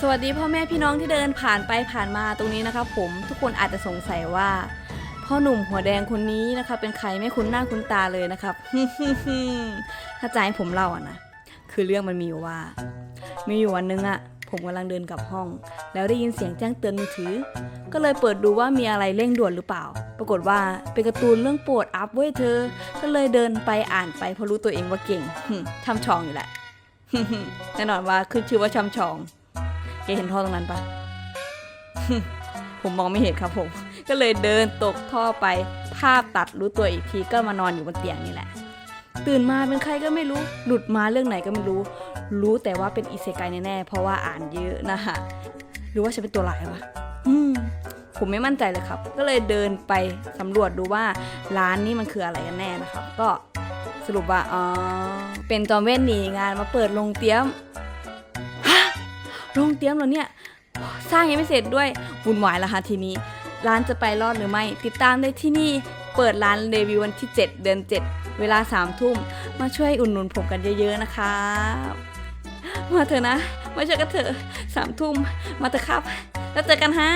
สวัสดีพ่อแม่พี่น้องที่เดินผ่านไปผ่านมาตรงนี้นะครับผมทุกคนอาจจะสงสัยว่า พ่อหนุ่มหัวแดงคนนี้นะคะ เป็นใครไม่คุ้นหน้าคุ้นตาเลยนะครับ ถ้าจะให้ผมเล่าอะนะคือเรื่องมันมีอยู่ว่า มีอยู่วันนึงอะผมกำลังเดินกลับห้อง แล้วได้ยินเสียงแจ้งเตือนมือถือ ก็เลยเปิดดูว่ามีอะไรเร่งด่วนหรือเปล่า ปรากฏว่าเป็นการ์ตูนเรื่องโปรดอัพเว้ยเธอ ก็เลยเดินไปอ่านไปเพราะรู้ตัวเองว่าเก่งทำชองอยู่แหละแน่นอนว่าขึ้นชื่อว่าชำชอง แกเห็นท่อตรงนั้นปะผมมองไม่เห็นครับผม ก็เลยเดินตกท่อไป ภาพตัดรู้ตัวอีกทีก็มานอนอยู่บนเตียงนี่แหละ ตื่นมาเป็นใครก็ไม่รู้ หลุดมาเรื่องไหนก็ไม่รู้ รู้แต่ว่าเป็นอิเซไกแน่ๆ เพราะว่าอ่านเยอะนะฮะหรือว่าจะเป็นตัวร้ายวะอืมผมไม่มั่นใจเลยครับ ก็เลยเดินไปสำรวจดูว่าร้านนี้มันคืออะไรกันแน่นะครับ ก็สรุปว่า อ๋อ เป็นจอมเว่นหนีงานมาเปิดโรงเตี้ยม โรงเตรียมเราเนี่ยสร้างยังไม่เสร็จด้วยวุ่นวายแล้วค่ะทีนี้ ร้านจะไปรอดหรือไม่ ติดตามได้ที่นี่เปิดร้านเดบิววันที่ 7 เดือน 7 เวลา3ทุ่ม มาช่วยอุดหนุนผมกันเยอะๆนะครับมาเถอะนะ มาเจอกันเถอะสามทุ่ม มาเถอะครับ แล้วเจอกันฮะ